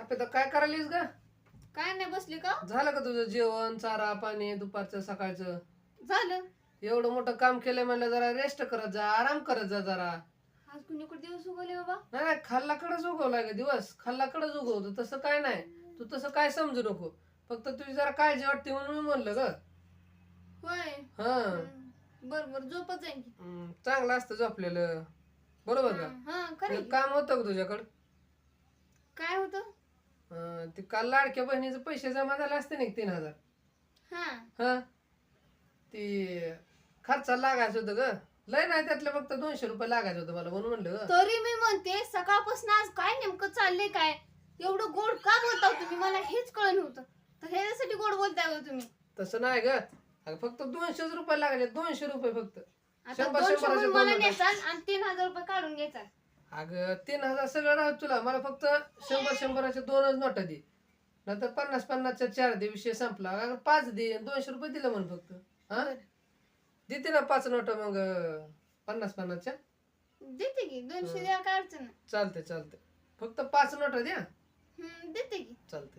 अर्पिता काय करायलीस ग? काय नाही बसली का? झालं का तुझं जेवण चारा पाणी दुपारचं सकाळचं? झालं. एवढं मोठं काम केलंय म्हणलं जरा रेस्ट करत जा आराम करत जा जरा. आज कुणीकडे दिवस उगवले बाबा? नाही नाही खाल्लाकडच उगवलाय का दिवस. खाल्लाकडच उगवतो तसं काय नाही. तू तसं काय समजू नको. फक्त तुझी जरा काळजी वाटते म्हणून मी म्हणलं ग. होय? हा. बर बर झोपत जाईन की. हम्म, चांगलं असतं झोपलेलं. बरोबर का? हा खरं काम होतं का तुझ्याकडं. काय होत? अं, ते काल लाडक्या बहिणीचे पैसे जमा झाले असते ना एक तीन हजार. हा. हा. ती खर्चाला लागायचं होतं ग. लय नाही त्यातलं फक्त दोनशे रुपये लागायचं होतं मला म्हणून म्हणलं ग. तरी मी म्हणते सकाळपासून आज काय नेमकं चाललंय काय? एवढं गोड का बोलता तुम्ही? मला हेच कळलं नव्हतं. तर ह्याच्यासाठी गोड बोलताय हो तुम्ही. तसं नाही ग. अगं फक्त दोनशेच रुपये लागायचे दोनशे रुपये फक्त. आता शंभर दोनशे शंभराचे म्हणून दोन मला आणि तीन हजार रुपये काढून घ्यायचा. अगं तीन हजार सगळं राहत तुला. मला फक्त शंभर शंभराचे दोनच नोटा दे. नंतर पन्नास पन्नासच्या चार दे विषय संपला. अगं पाच दे दोनशे रुपये दिलं म्हण फक्त. हा. देते ना पाच नोटा मग पन्नास पन्नासच्या. देते की. दोनशे द्या काय अडचण नाही. चालते चालते फक्त पाच नोटा द्या. हम्म, देते की. चालते